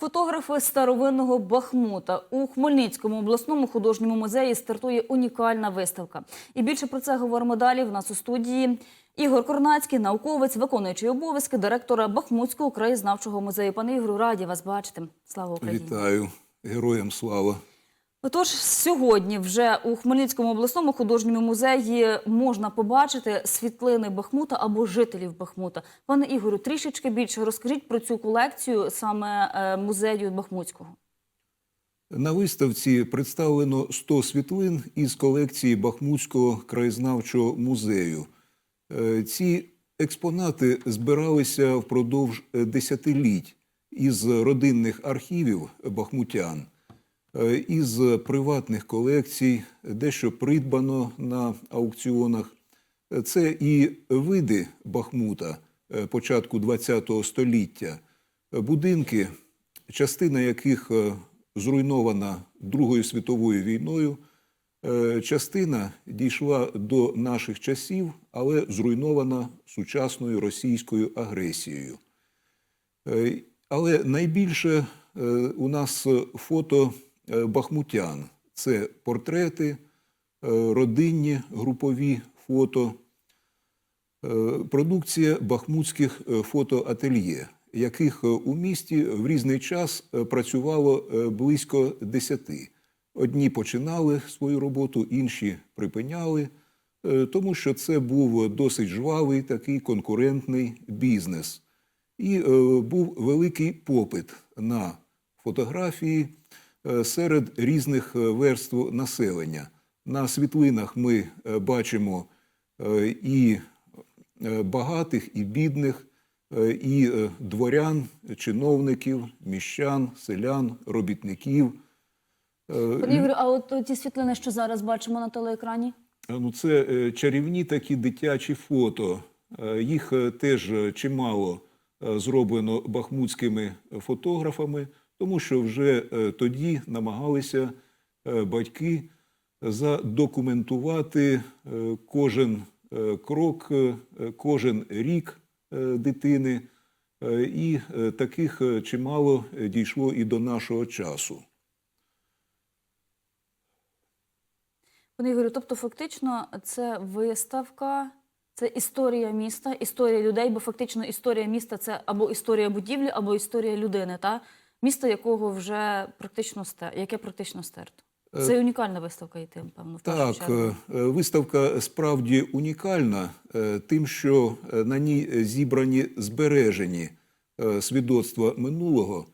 Фотографи старовинного Бахмута у Хмельницькому обласному художньому музеї стартує унікальна виставка. І більше про це говоримо далі. В нас у студії Ігор Корнацький, науковець, виконуючий обов'язки директора Бахмутського краєзнавчого музею. Пане Ігорю, раді вас бачити. Слава Україні! Вітаю, героям слава. Отож, сьогодні вже у Хмельницькому обласному художньому музеї можна побачити світлини Бахмута або жителів Бахмута. Пане Ігорю, трішечки більше розкажіть про цю колекцію саме е, музею Бахмутського. На виставці представлено 100 світлин із колекції Бахмутського краєзнавчого музею. Е, Ці експонати збиралися впродовж е, десятиліть із родинних архівів бахмутян, із приватних колекцій, дещо придбано на аукціонах. Е, Це і види Бахмута е, початку ХХ століття, е, будинки, частина яких е, зруйнована Другою світовою війною, е, частина дійшла до наших часів, але зруйнована сучасною російською агресією. Е, Але найбільше е, у нас фото е, бахмутян це портрети, е, родинні групові фото, Е, продукція бахмутських е, фотоательє, яких е, у місті в різний час е, працювало е, близько десяти. Одні починали свою роботу, інші припиняли, е, тому що це був досить жвавий такий конкурентний бізнес. І е, був великий попит на фотографії е, серед різних е, верств населення. На світлинах ми е, бачимо е, і е, багатих, і бідних, е, і е, дворян, чиновників, міщан, селян, робітників. Е, Пане Ігорю, а от ті світлини, що зараз бачимо на телеекрані? Ну, це е, чарівні такі дитячі фото. Е, Їх е, теж е, чимало е, зроблено бахмутськими фотографами, тому що вже е, тоді намагалися е, батьки задокументувати е, кожен крок, кожен рік дитини. І таких чимало дійшло і до нашого часу. Пане Ігорю, тобто фактично це виставка, це історія міста, історія людей, бо фактично історія міста це або історія будівлі, або історія людини, та місто, якого вже практично сте, яке практично стерто. Це унікальна виставка і тим, певно, в Так, чергу. е, е, виставка справді унікальна е, тим, що е, на ній зібрані збережені е, свідоцтва минулого.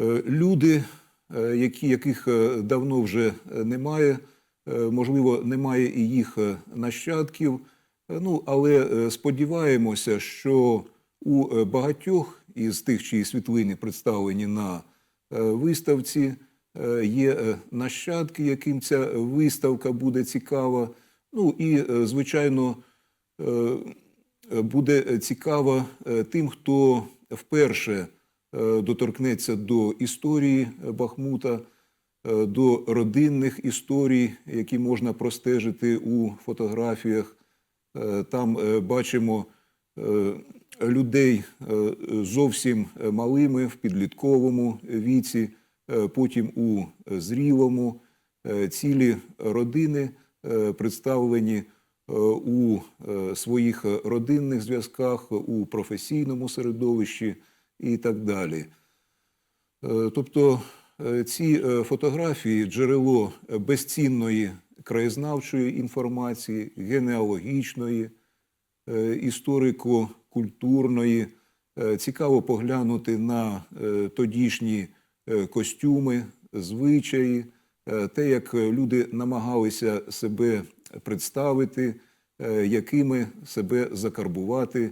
Е, Люди, е, які, яких е, давно вже е, немає, е, можливо, немає і їх е, нащадків. Е, Ну, але е, сподіваємося, що у е, багатьох із тих, чиї світлини представлені на е, виставці, е, є е, нащадки, яким ця виставка буде цікава. Ну і, звичайно, буде цікава тим, хто вперше доторкнеться до історії Бахмута, до родинних історій, які можна простежити у фотографіях. Там бачимо людей е, зовсім малими в підлітковому віці, е, потім у зрілому. Е, Цілі родини е, представлені е, у е, своїх родинних зв'язках, у професійному середовищі і так далі. Е, Тобто е, ці е, фотографії джерело е, безцінної краєзнавчої інформації, генеалогічної, е, історико-культурної. Е, Цікаво поглянути на е, тодішні костюми, звичаї, те, як люди намагалися себе представити, якими себе закарбувати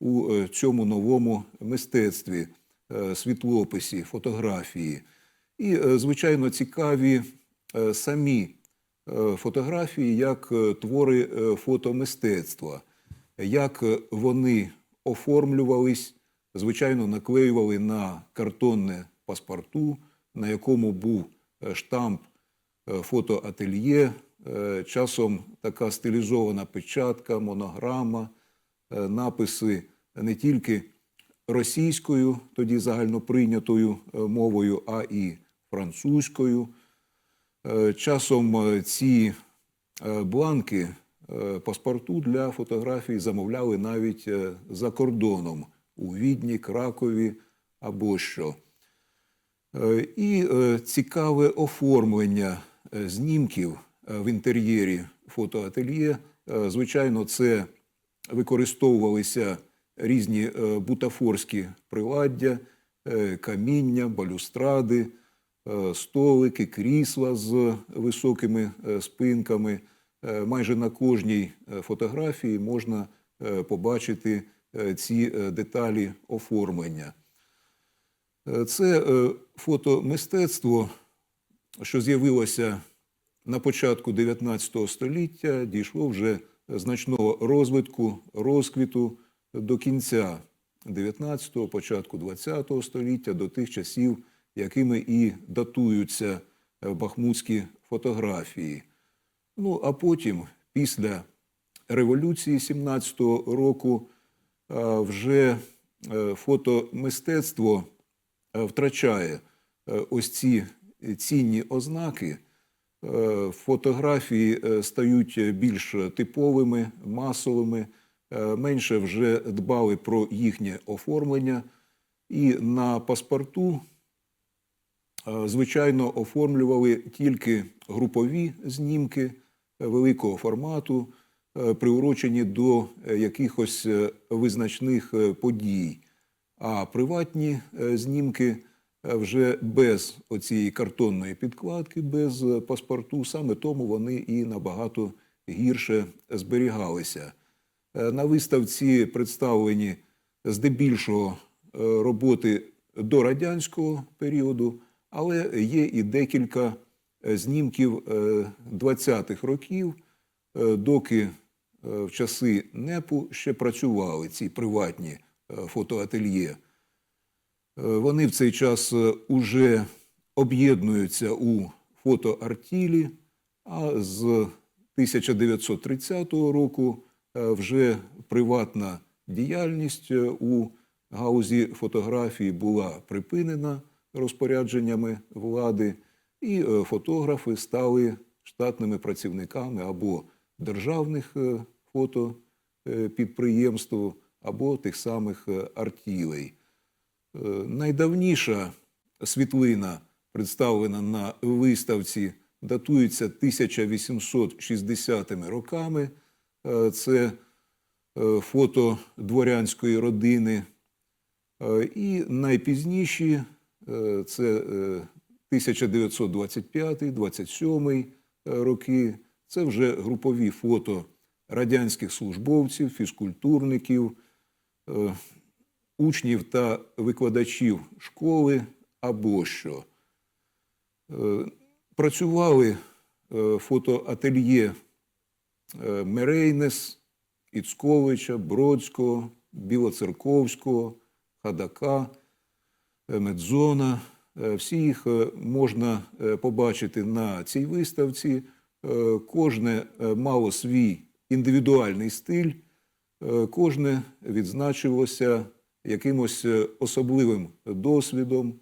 у цьому новому мистецтві, світлописі, фотографії. І, звичайно, цікаві самі фотографії як твори фотомистецтва, як е, вони оформлювались, звичайно, наклеювали на картонне паспорту, на якому був е, штамп е, фотоательє, часом така стилізована печатка, монограма, написи не тільки російською, тоді загальноприйнятою мовою, а і французькою. Часом ці бланки паспорту для фотографій замовляли навіть е, за кордоном у Відні, Кракові або що. Е, І е, цікаве оформлення е, знімків е, в інтер'єрі фотоательє. Е, Звичайно, це використовувалися різні е, бутафорські приладдя, е, каміння, балюстради, е, столики, крісла з високими е, спинками. Е, Майже на кожній е, фотографії можна е, побачити ці деталі оформлення. Це фотомистецтво, що з'явилося на початку 19 століття, дійшло вже значного розвитку, розквіту до кінця 19-го, початку 20-го століття, до тих часів, якими і датуються бахмутські фотографії. Ну, а потім, після революції 17-го року, е, вже е, фотомистецтво е, втрачає ось ці цінні ознаки. Фотографії стають більш типовими, масовими, менше вже дбали про їхнє оформлення. І на паспорту, звичайно, оформлювали тільки групові знімки великого формату, е, приурочені до е, якихось е, визначних подій. А приватні знімки вже без оцієї картонної підкладки, без паспорту, саме тому вони і набагато гірше зберігалися. На виставці представлені здебільшого роботи до радянського періоду, але є і декілька знімків е, 20-х років, е, доки е, в часи НЕПу ще працювали ці приватні е, фотоательє. Е, Вони в цей час е, уже об'єднуються у фотоартілі, а з 1930 року е, вже приватна діяльність е, у гаузі фотографії була припинена розпорядженнями влади, і е, фотографи стали штатними працівниками або державних е, фотопідприємств, або тих самих е, артілей. Е, Найдавніша світлина, представлена на виставці, датується 1860 роками. Е, Це е, фото дворянської родини. Е, І найпізніші е, це е, 1925-27 роки. Це вже групові фото радянських службовців, фізкультурників, е, учнів та викладачів школи або що. Е, Працювали е, фотоательє е, Мерейнес, Іцковича, Бродського, Білоцерковського, Хадака, е, Медзона. Е, Всі їх е, можна е, побачити на цій виставці. Кожне мало свій індивідуальний стиль, кожне відзначилося якимось особливим досвідом,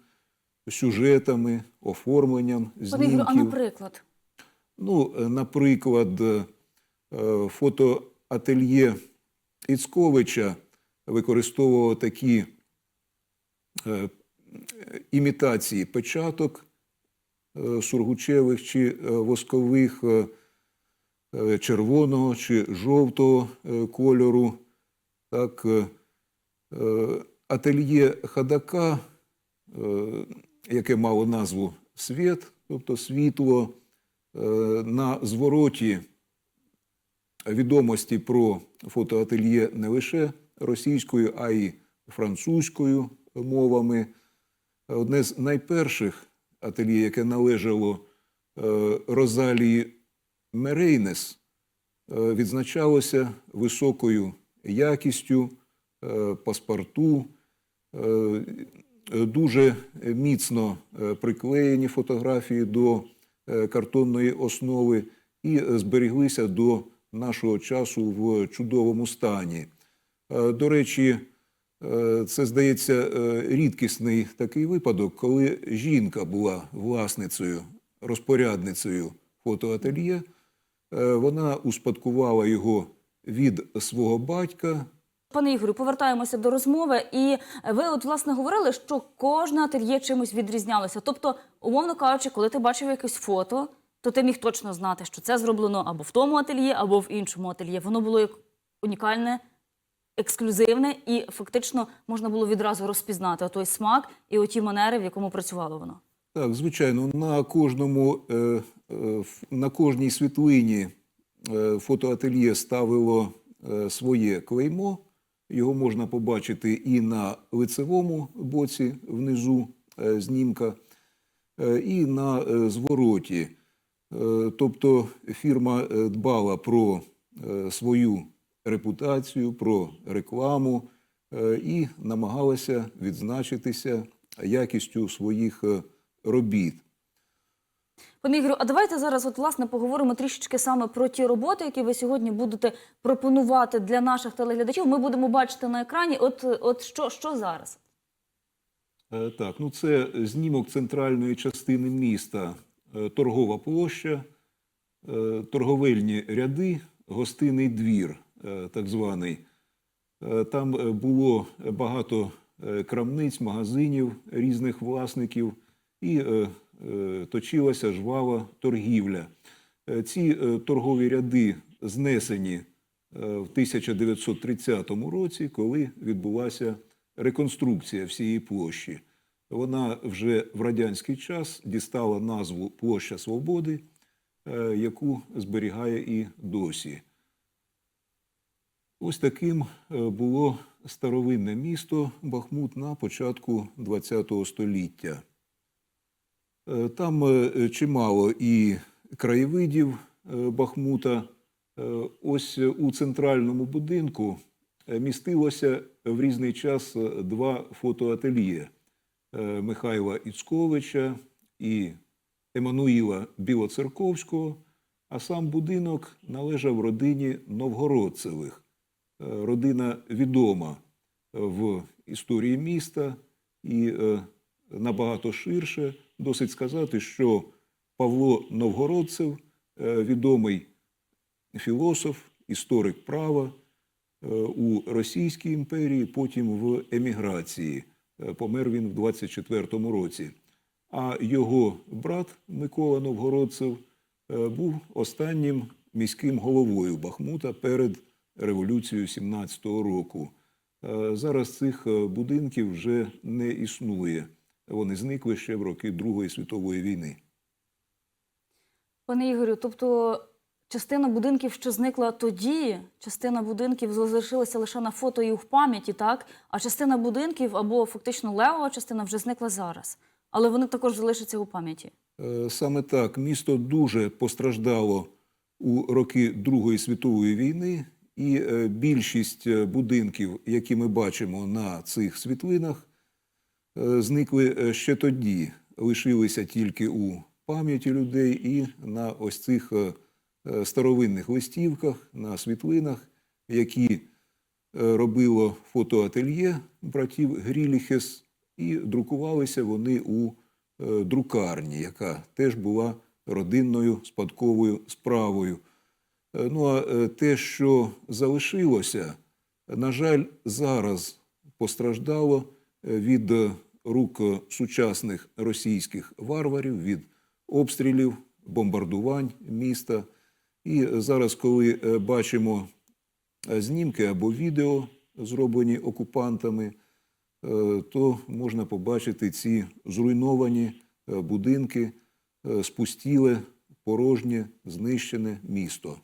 сюжетами, оформленням Ігорю, а наприклад, Ну, наприклад, фотоательє Іцковича використовувало такі імітації печаток е, сургучевих чи е, воскових е, червоного чи жовтого кольору. Так, ательє Хадака, яке мало назву Світ, тобто світло, на звороті відомості про фотоательє не лише російською, а й французькою мовами. Одне з найперших ательє, яке належало е, Розалії Мерейнес, е, відзначалося високою якістю е, паспорту, дуже міцно приклеєні фотографії до картонної основи і зберіглися до нашого часу в чудовому стані. До речі, Це, здається, е, рідкісний такий випадок, коли жінка була власницею, розпорядницею фотоательє. Е, Вона успадкувала його від свого батька. Пане Ігорю, повертаємося до розмови. І ви, от власне, говорили, що кожне ательє чимось відрізнялося. Тобто, умовно кажучи, коли ти бачив якесь фото, то ти міг точно знати, що це зроблено або в тому ательє, або в іншому ательє. Воно було як унікальне, ексклюзивне, і фактично можна було відразу розпізнати той смак і оті манери, в якому працювало воно. Так, звичайно, на кожному е, е, на кожній світлині е, фотоательє ставило своє клеймо. Його можна побачити і на лицевому боці внизу знімка, і на звороті. Тобто фірма дбала про свою репутацію, про рекламу е, і намагалася відзначитися якістю своїх е, робіт. Пане Ігорю, а давайте зараз от власне поговоримо трішечки саме про ті роботи, які ви сьогодні будете пропонувати для наших телеглядачів. Ми будемо бачити на екрані. От, от що, що зараз? Е, Так, ну це знімок центральної частини міста, торгова площа, торговельні ряди, гостинний двір, так званий. Е, Там е, було багато е, крамниць, магазинів різних власників і е, е, точилася жвава торгівля. Е, Ці е, торгові ряди знесені е, в 1930 році, коли відбулася реконструкція всієї площі. Вона вже в радянський час дістала назву Площа Свободи, е, яку зберігає і досі. Ось таким е, було старовинне місто Бахмут на початку ХХ століття. Е, Там е, чимало і краєвидів Бахмута. Ось у центральному будинку містилося в різний час два фотоательє Михайла Іцковича і Еммануїла Білоцерковського, а сам будинок належав родині Новгородцевих. Е, Родина відома в історії міста і е, набагато ширше. Досить сказати, що Павло Новгородцев, е, відомий філософ, історик права е, у Російській імперії, потім в еміграції. Е, Помер він в 24-му році. А його брат Микола Новгородцев е, був останнім міським головою Бахмута перед революцією 17-го року. Е, Зараз цих е, будинків вже не існує. Вони зникли ще в роки Другої світової війни. Пане Ігорю, тобто частина будинків, що зникла тоді, частина будинків залишилася лише на фото і в пам'яті, так? А частина будинків або фактично левова частина вже зникла зараз. Але вони також залишаться у пам'яті. Е, Саме так місто дуже постраждало у роки Другої світової війни, і е, більшість е, будинків, які ми бачимо на цих світлинах, е, зникли ще тоді, лишилися тільки у пам'яті людей і на ось цих старовинних листівках, на світлинах, які робило фотоательє братів Гріліхес, і друкувалися вони у друкарні, яка теж була родинною спадковою справою. Е, Ну а е, те, що залишилося, на жаль, зараз постраждало е, від рук сучасних російських варварів, від обстрілів, бомбардувань міста. І зараз, коли бачимо знімки або відео, зроблені окупантами, то можна побачити ці зруйновані будинки, спустіле, порожнє, знищене місто.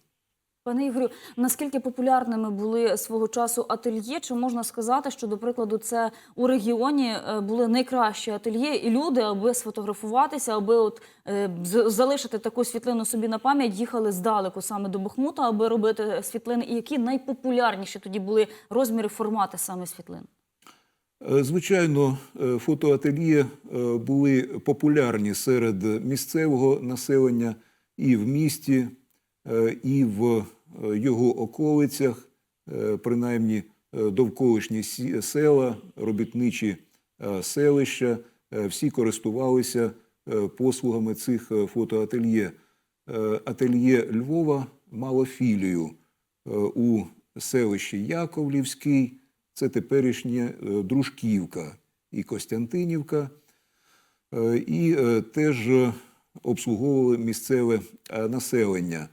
Пане Ігорю, наскільки популярними були свого часу ательє? Чи можна сказати, що, до прикладу, це у регіоні е, були найкращі ательє, і люди, аби сфотографуватися, аби от е, залишити таку світлину собі на пам'ять, їхали здалеку саме до Бахмута, аби робити світлини. І які найпопулярніші тоді були розміри, формати саме світлин? Е, Звичайно, е, фотоательє були популярні серед місцевого населення і в місті, і в його околицях. Е, Принаймні е, довколишні села, робітничі е, селища, е, всі користувалися е, послугами цих е, фотоательє. Е, Ательє Львова мало філію е, у селищі Яковлівський, це теперішнє е, Дружківка і Костянтинівка, Е, і е, теж е, обслуговували місцеве е, населення.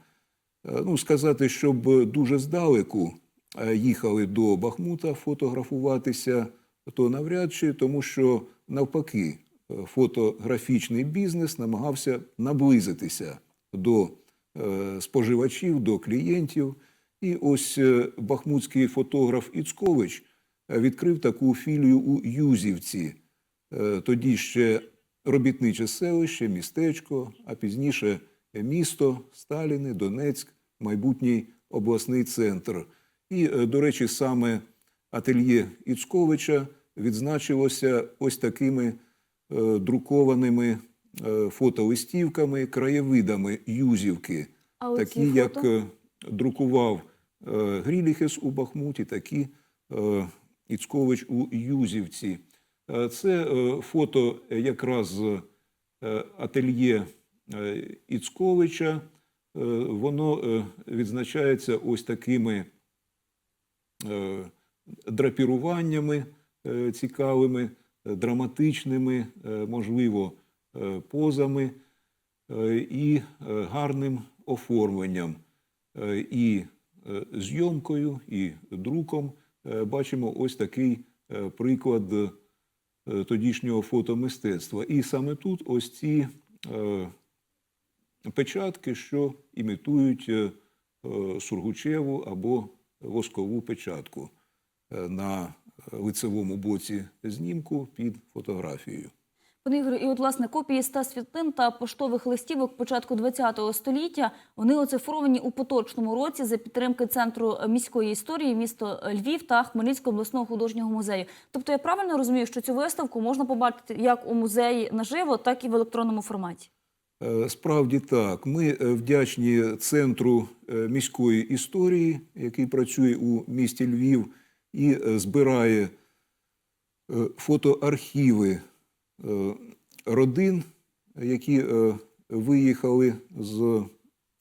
Е, Ну, сказати, щоб дуже здалеку е, їхали до Бахмута фотографуватися, то навряд чи, тому що навпаки, е, фотографічний бізнес намагався наблизитися до споживачів, до клієнтів. І ось бахмутський фотограф Іцкович відкрив таку філію у Юзівці. Тоді ще робітниче селище, містечко, а пізніше місто, Сталіни, Донецьк, майбутній обласний центр. І, е, до речі, саме ательє Іцковича відзначилося ось такими е, друкованими е, фотолистівками, краєвидами Юзівки, А такі, як фото? е, друкував Гріліхес у Бахмуті, такі Іцкович у Юзівці. Це фото якраз з ательє Іцковича. Е, Воно е, відзначається ось такими е, драпіруваннями е, цікавими, е, драматичними, е, можливо, е, позами е, і е, гарним оформленням, Е, і е, зйомкою, і друком е, бачимо ось такий е, приклад е, тодішнього фотомистецтва. І саме тут ось ці е, печатки, що імітують е, е, сургучеву або воскову печатку е, на лицевому боці знімку під фотографією. Пане Ігорю, і от власне копії ста світлин та поштових листівок початку ХХ століття вони оцифровані у поточному році за підтримки центру міської історії місто Львів та Хмельницького обласного художнього музею. Тобто я правильно розумію, що цю виставку можна побачити як у музеї наживо, так і в електронному форматі. Е, Справді так. Ми е, вдячні центру е, міської історії, який працює у місті Львів і збирає фотоархіви родин, які виїхали з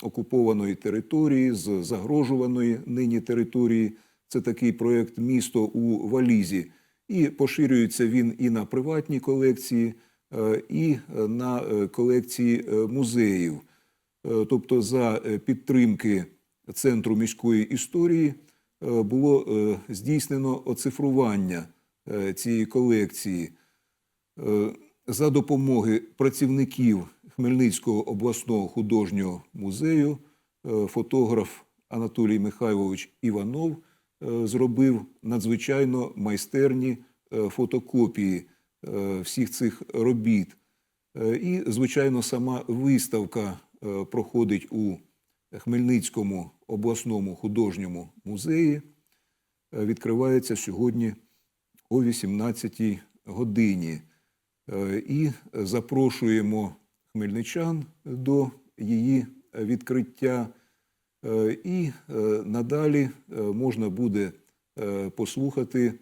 окупованої території, з загрожуваної нині території. Це такий проєкт Місто у Валізі. І поширюється він і на приватні колекції, і е, на е, колекції е, музеїв. Е, Тобто, за е, підтримки Центру міської історії е, було е, здійснено оцифрування е, цієї колекції. Е, За допомоги працівників Хмельницького обласного художнього музею е, фотограф Анатолій Михайлович Іванов е, зробив надзвичайно майстерні е, фотокопії е, всіх цих робіт. Е, І, звичайно, сама виставка е, проходить у Хмельницькому обласному художньому музеї. Е, Відкривається сьогодні о 18-й годині. Е, І запрошуємо хмельничан до її відкриття. Е, І е, надалі е, можна буде е, послухати е,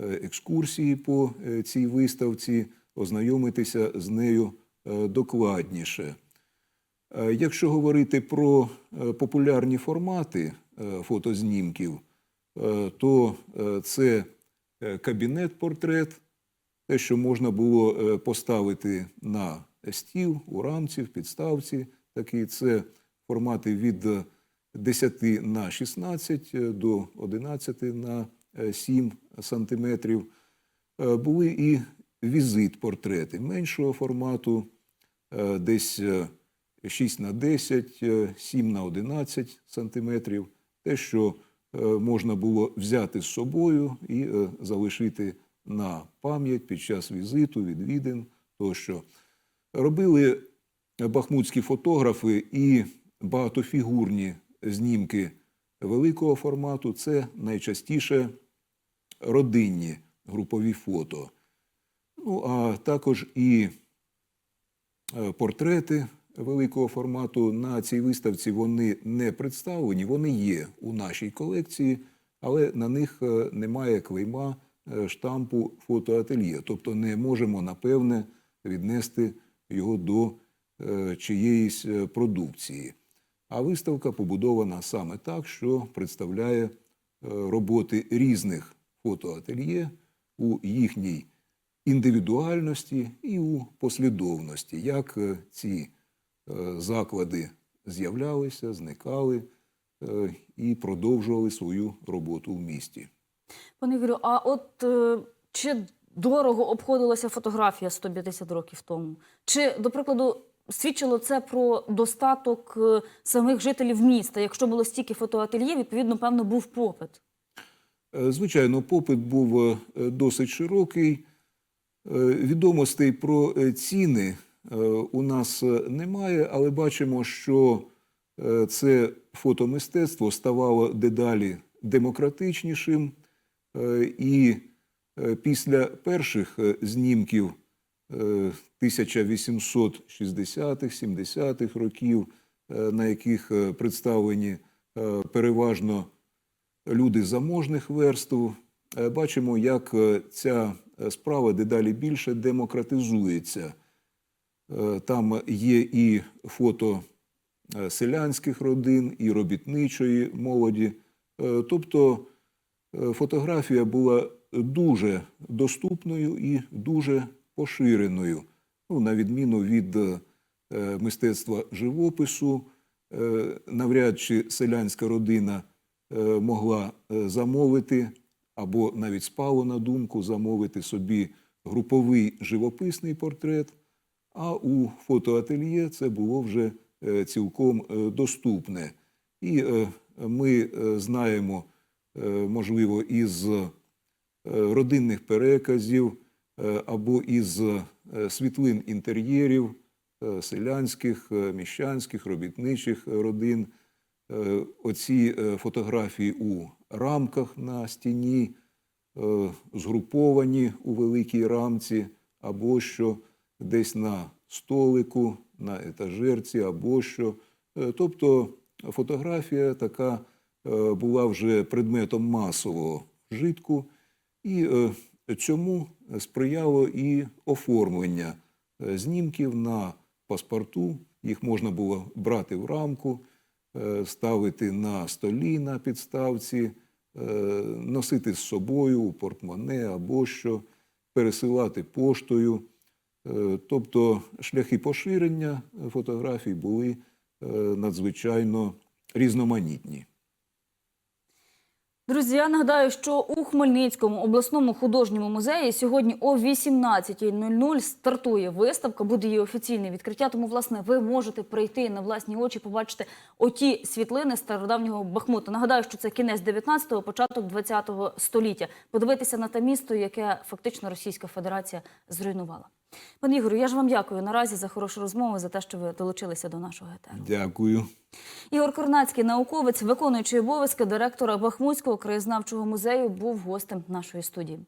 екскурсії по е, цій виставці, ознайомитися з нею е, докладніше. Е, Якщо говорити про е, популярні формати е, фотознімків, е, то е, це е, кабінет-портрет, те, що можна було е, поставити на стіл, у рамці, в підставці. Такі це формати від е, 10 на 16 е, до 11 на е, 7 сантиметрів. Е, Були і візит-портрети меншого формату, е, десь е, 6 на 10, е, 7 на 11 сантиметрів. Те, що е, можна було взяти з собою і е, залишити на пам'ять під час візиту, відвідин тощо. Робили бахмутські фотографи і багатофігурні знімки великого формату. Це найчастіше родинні групові фото. Ну, а також і е, портрети великого формату. На цій виставці вони не представлені, вони є у нашій колекції, але на них е, немає клейма е, штампу фотоательє, тобто не можемо напевне віднести його до чиєїсь продукції. А виставка побудована саме так, що представляє роботи різних фотоательє у їхній індивідуальності і у послідовності, як е, ці е, заклади з'являлися, зникали е, і продовжували свою роботу в місті. Пане Ігорю, а от чи дорого обходилася фотографія 150 років тому? Чи, до прикладу, свідчило це про достаток самих жителів міста? Якщо було стільки фотоательє, відповідно, певно, був попит. Е, Звичайно, попит був е, досить широкий. Е, Відомостей про ціни у нас немає, але бачимо, що це фотомистецтво ставало дедалі демократичнішим. І після перших знімків е, 1860-х, 70-х років, на яких представлені переважно люди заможних верств, е, бачимо, як е, ця е, справа дедалі більше демократизується. Там є і фото селянських родин, і робітничої молоді. Тобто фотографія була дуже доступною і дуже поширеною, ну, на відміну від мистецтва живопису. Навряд чи селянська родина могла е, замовити або навіть спало на думку замовити собі груповий живописний портрет, а у фотоательє це було вже е, цілком е, доступне. І е, ми е, знаємо, е, можливо, із е, родинних переказів е, або із е, світлин інтер'єрів е, селянських, е, міщанських, робітничих родин. Е, Оці е, фотографії у рамках на стіні, е, згруповані у великій рамці, або що десь на столику, на етажерці, або що. Тобто фотографія така була вже предметом масового вжитку, і цьому сприяло і оформлення знімків на паспорту. Їх можна було брати в рамку, ставити на столі на підставці, е, носити з собою у портмоне або що, пересилати поштою. Е, Тобто шляхи поширення фотографій були е, надзвичайно різноманітні. Друзі, я нагадаю, що у Хмельницькому обласному художньому музеї сьогодні о 18.00 стартує виставка, буде її офіційне відкриття. Тому, власне, ви можете прийти на власні очі, побачити оті світлини стародавнього Бахмута. Нагадаю, що це кінець 19-го, початок 20-го століття. Подивитися на те місто, яке фактично Російська Федерація зруйнувала. Пане Ігорю, я ж вам дякую наразі за хорошу розмову, за те, що ви долучилися до нашого етеру. Дякую. Ігор Корнацький, науковець, виконуючий обов'язки директора Бахмутського краєзнавчого музею, був гостем нашої студії.